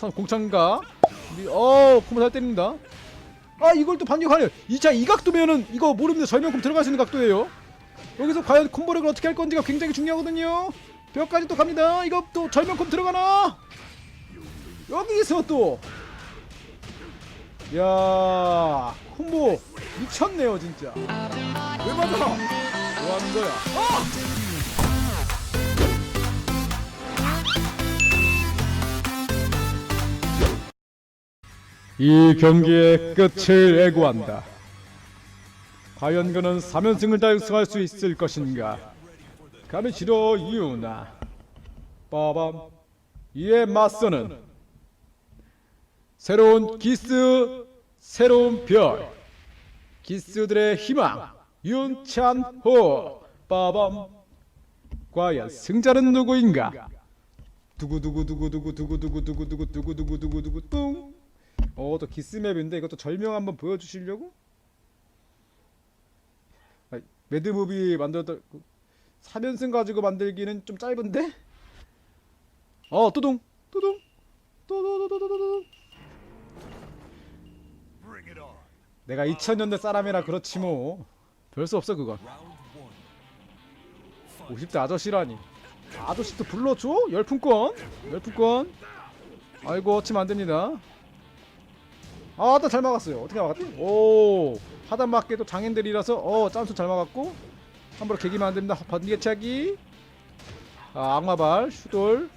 선 공창가. 우리 어 콤보 잘 때립니다. 아 이걸 또 반격하네요. 이자 이 각도면은 이거 모릅니다. 절명콤 들어갈 수 있는 각도예요. 여기서 과연 콤보력을 어떻게 할 건지가 굉장히 중요하거든요. 벽까지 또 갑니다. 이거 또 절명콤 들어가나? 여기서 또. 야, 콤보 미쳤네요, 진짜. 왜 맞아? 뭐 하는 거야? 아! 이 경기의 끝을 예고한다. 과연 그는 3연승을 달성할 수 있을 것인가? 싫어 이유나. 빠밤. 이에 맞서는 새로운 기스, 새로운 별, 기스들의 희망, 윤찬호, 빠밤. 과연 승자는 누구인가? 두구두구두구두구두구두구두구두구두구두구두구 뚱. 어, 또 기스맵인데 이것도 절명 한번 보여주시려고? 아, 매드무비 만들었던 그 3연승 가지고 만들기는 좀 짧은데? 어, 뚜둥, 뚜둥, 뚜두두두두두. 내가 2000년대 사람이라 그렇지 뭐. 별 수 없어 그건. 50대 아저씨라니. 아저씨도 불러줘? 열풍권? 열풍권? 아이고 치면 안됩니다. 아, 나잘 막았어요. 어떻게 막았지? 오, 하단 맞게도 장인들이라서 어, 짬수 잘 막았고 함부로 개기면 안 됩니다. 번개 차기. 아, 악마발, 슈돌.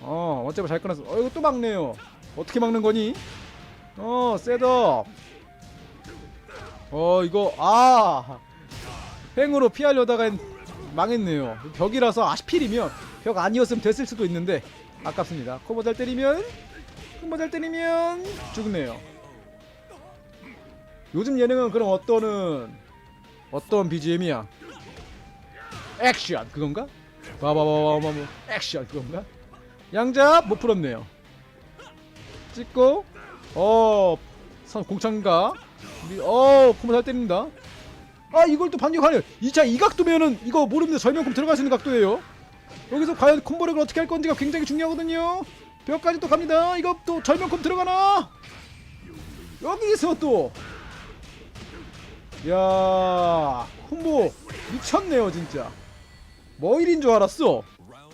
어, 어째서 잘 끊었어. 어, 이거 또 막네요. 어떻게 막는 거니? 어, 셋업. 어, 이거 아, 횡으로 피하려다가 망했네요. 벽이라서 아시필이면 벽 아니었으면 됐을 수도 있는데 아깝습니다. 코버 잘 때리면 코버 잘 때리면 죽네요. 요즘 예능은 그럼 어떠는 어떤 BGM이야? 액션 그건가? 바바바바바바 액션 그건가? 양잡 못 풀었네요. 찍고 어선 공창가 우리 어 콤보 잘 때립니다. 아 이걸 또 반격하네요. 이자 이 각도면은 이거 모릅니다. 절명콤 들어갈 수 있는 각도예요. 여기서 과연 콤보력을 어떻게 할 건지가 굉장히 중요하거든요. 벽까지 또 갑니다. 이거 또 절명콤 들어가나? 여기서 또 야, 콤보 미쳤네요, 진짜. 뭐 일인 줄 알았어.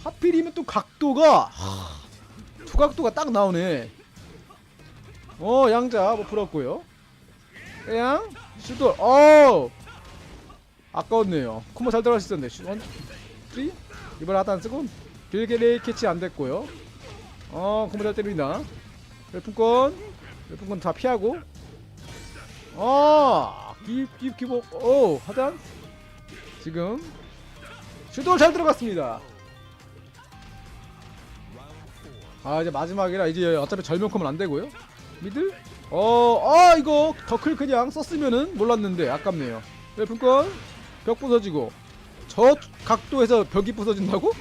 하필이면 또 각도가 하, 투각도가 딱 나오네. 어, 양자 뭐 풀었고요. 양 슈돌. 어. 아까웠네요. 콤보 잘. 슈 원, 쓰리. 이번 하단 안 쓰고 길게 레이 캐치 안 됐고요. 어, 콤보 잘 때립니다. 열풍권. 열풍권 다 피하고. 어, 기복. 오, 하단. 지금 슈돌 잘 들어갔습니다. 아 이제 마지막이라 이제 어차피 절명컴은 안 되고요. 미들? 어, 아 이거 더클 그냥 썼으면은 몰랐는데 아깝네요. 열풍권 벽 부서지고 저 각도에서 벽이 부서진다고?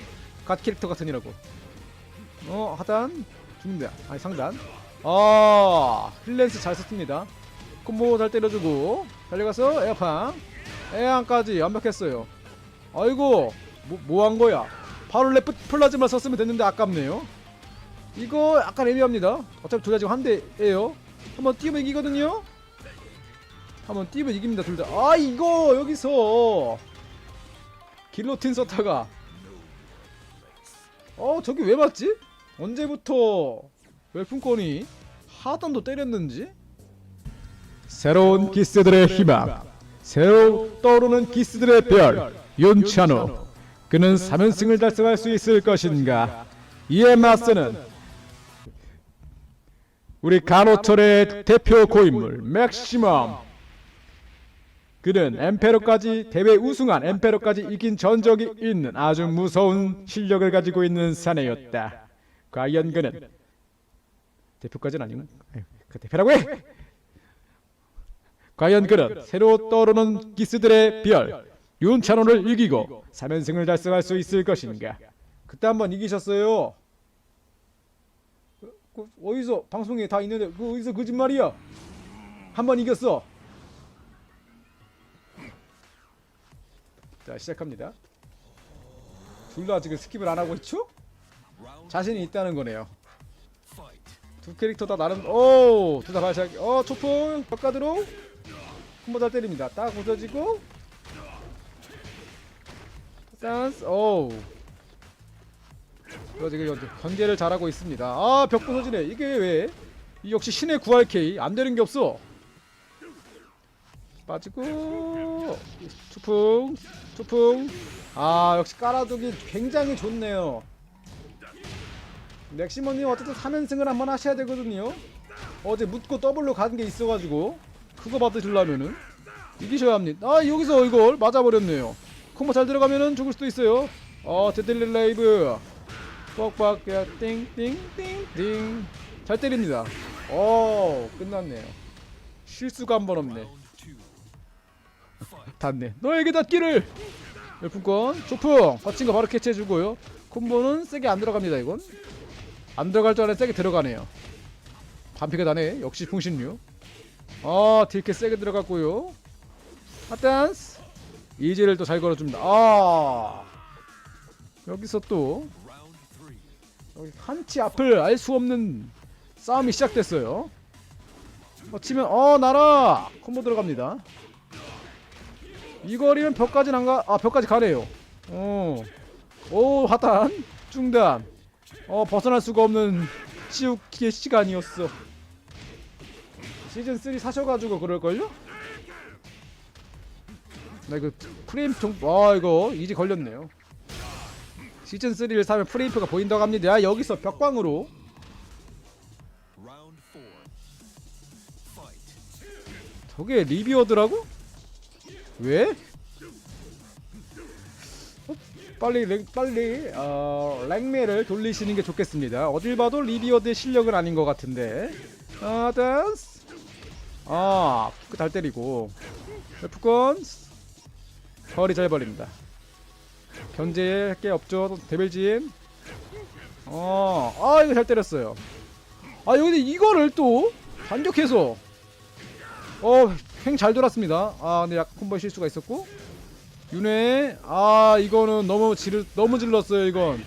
갓 캐릭터 같으니라고. 어 하단 죽는다. 아니 상단. 아 힐렌스 잘 썼습니다. 콤보 잘 때려주고 달려가서 에어팡 에어항까지 완벽했어요. 아이고 뭐한 거야? 바로 레프 플라즈마 썼으면 됐는데 아깝네요. 이거 약간 애매합니다. 어차피 둘 다 지금 한 대예요. 한번 뛰면 이기거든요. 한번 뛰면 이깁니다 둘 다. 아 이거 여기서 길로틴 썼다가 어 저기 왜 맞지? 언제부터 열풍권이 하단도 때렸는지? 새로운 기스들의 희망, 새로 떠오르는 기스들의 별, 윤찬호. 그는 3연승을 달성할 수 있을 것인가? 이에 맞서는 우리 간호철의 대표 고인물 맥시멈. 그는 엠페로까지 대회 우승한 엠페로까지 이긴 전적이 있는 아주 무서운 실력을 가지고 있는 사내였다. 과연 그는 대표까지는 아니고 그 대표라고 해. 과연 그는 새로 떠오르는 기스들의 별 윤찬호를 이기고 3연승을 달성할 수 있을 것인가? 그때 한 번 이기셨어요. 그, 그 어디서 방송에 다 있는데 그 어디서 거짓말이야? 한 번 이겼어. 자 시작합니다. 둘 다 지금 스킵을 안 하고 있죠? 자신이 있다는 거네요. 두 캐릭터 다 나름 오두다 발샷 어 초풍 벽가드로 콤보 잘 때립니다. 딱 부서지고. 댄스. 오우. 이거 지금 견제를 잘하고 있습니다. 아 벽 부서지네. 이게 왜? 이 역시 신의 구할 K. 안 되는 게 없어. 빠지고. 초풍 초풍. 아 역시 깔아두기 굉장히 좋네요. 맥시머님 어쨌든 3연승을 한번 하셔야 되거든요. 어제 묻고 더블로 가는 게 있어가지고 그거 받으시려면은 이기셔야 합니다. 아 여기서 이걸 맞아버렸네요. 콤보 잘 들어가면은 죽을 수도 있어요. 어 데들리 레이브. 뻑뻑 띵띵띵띵. 잘 때립니다. 어 끝났네요. 실수가 한 번 없네. 닿네. 너에게 닿기를! 열풍권 조풍! 거친 거 바로 캐치해주고요. 콤보는 세게 안 들어갑니다 이건. 안 들어갈 줄 알았는데 세게 들어가네요. 반피가 나네. 역시 풍신류 아 딜캐 세게 들어갔고요. 핫댄스. 이지를 또 잘 걸어줍니다. 아 여기서 또 여기 한치 앞을 알 수 없는 싸움이 시작됐어요. 어, 치면 어 나라! 콤보 들어갑니다. 이 거리면 벽까지 안가 아 벽까지 가네요. 어오 하단 중단. 어 벗어날 수가 없는 치우기의 시간이었어 시즌 3 사셔가지고 그럴걸요? 나 이거 프레임 좀와 이거 이제 걸렸네요 시즌 3를 사면 프레임표가 보인다고 합니다 야, 여기서 벽광으로. 저게 리비어드라고? 왜? 어, 빨리 랭, 빨리 어, 랭메를 돌리시는 게 좋겠습니다. 어딜 봐도 리비어드의 실력은 아닌 것 같은데. 아, 댄스. 아, 푸크 잘 때리고. 푸건 거리 잘 벌립니다. 견제할 게 없죠. 데빌진. 어, 아 이거 잘 때렸어요. 아 여기 이거를 또 반격해서 어, 횡 잘 돌았습니다. 아, 근데 약간 콤보 실수가 있었고. 윤회, 아, 이거는 너무 질, 너무 질렀어요, 이건.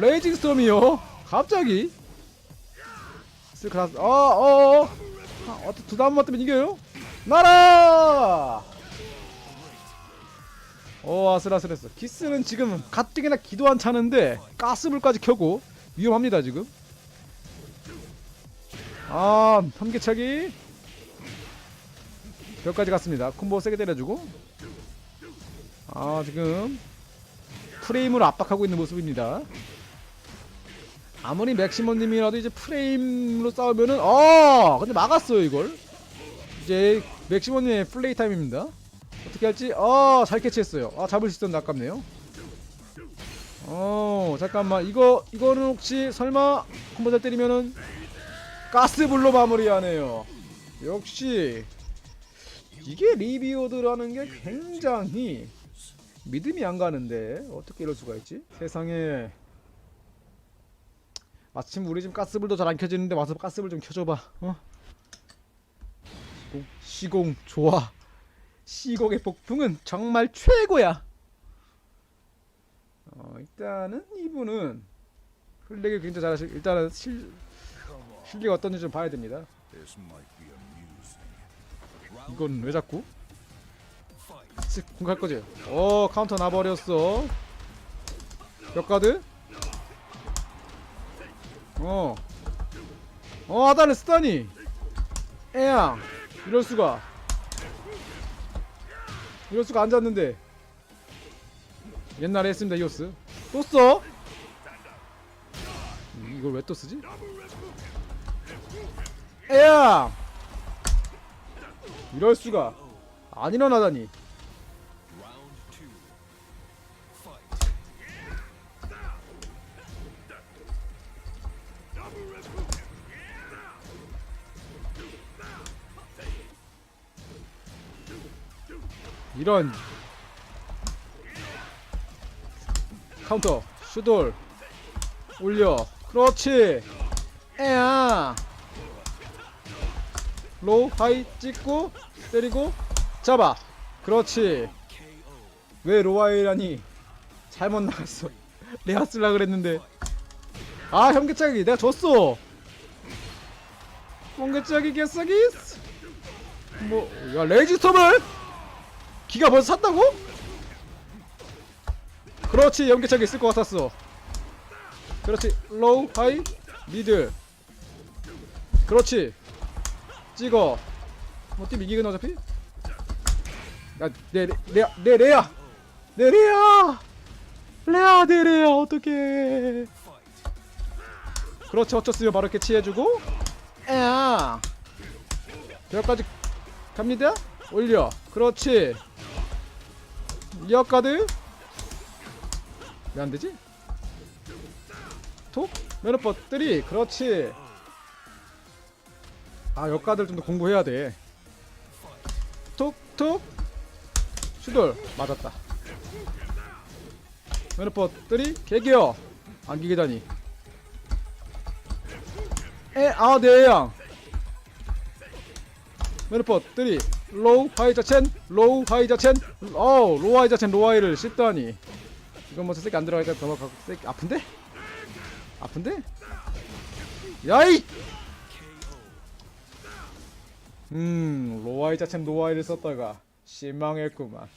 레이징 스톰이요. 갑자기. 스크라스, 어, 어, 어. 아, 어떻게 두 다음만 뜨면 이겨요? 나라! 어, 아슬아슬했어. 키스는 지금 가뜩이나 기도 안 차는데 가스불까지 켜고 위험합니다, 지금. 아, 삼계차기. 벽까지 갔습니다. 콤보 세게 때려주고 아 지금 프레임으로 압박하고 있는 모습입니다. 아무리 맥시멈님이라도 이제 프레임으로 싸우면은 아 근데 막았어요 이걸 이제 맥시멈님의 플레이 타임입니다. 어떻게 할지 아잘 캐치했어요. 아 잡을 수 있었는데 아깝네요. 어 잠깐만 이거 이거는 혹시 설마 콤보 잘 때리면은 가스불로 마무리하네요. 역시 이게 리비오드라는 게 굉장히 믿음이 안 가는데 어떻게 이럴 수가 있지? 세상에 마침 우리 지금 가스불도 잘 안 켜지는데 와서 가스불 좀 켜줘봐 어? 시공, 시공 좋아 시공의 폭풍은 정말 최고야 어, 일단은 이분은 플렉을 굉장히 잘하시 일단은 실, 실력 어떤지 좀 봐야 됩니다 이건 왜 자꾸? 공갈 거지? 어 카운터 나버렸어 벽가드? 어. 어 아다를 쓰다니. 애양 이럴 수가. 이럴 수가 앉았는데. 옛날에 했습니다 이오스. 또 써? 이걸 왜 또 쓰지? 애양 이럴 수가. 안 일어나다니 이런 카운터 슈돌 올려. 그렇지. 에야. 로우 하이 찍고 때리고 잡아. 그렇지. 왜 로아이라니? 잘못 나갔어. 레아 쓸라 그랬는데. 아 현기차기 내가 졌어. 뻥개짜기 개싸기스 뭐야 레이지스톰을 기가 벌써 샀다고? 그렇지 연계차기 있을 것 같았어. 그렇지 로우 하이 미들. 그렇지 찍어. 뭐팀 이기긴 어차피? 야내 레아 내 레아! 내 레아! 레아 내 레아 어떡해. 그렇지 어쩌으면 바로 캐치해주고. 야 여기까지 갑니다. 올려. 그렇지 이어카드. 왜 안되지? 톡? 면허 버들이 그렇지. 아 역가들 좀 더 공부해야 돼. 톡톡. 슈돌. 맞았다. 면허 버들이 개기어. 안기계다니 에아 네양. 면허 버들이 로우 하이 자첸 로우 하이 자첸 어우 로우 하이 자첸 로우 하이를 씹다니 이건 뭐 세게 안 들어가니까 넘어가고 세게 아픈데? 아픈데? 야이! 음 로아이 자체는 노아이를 썼다가 실망했구만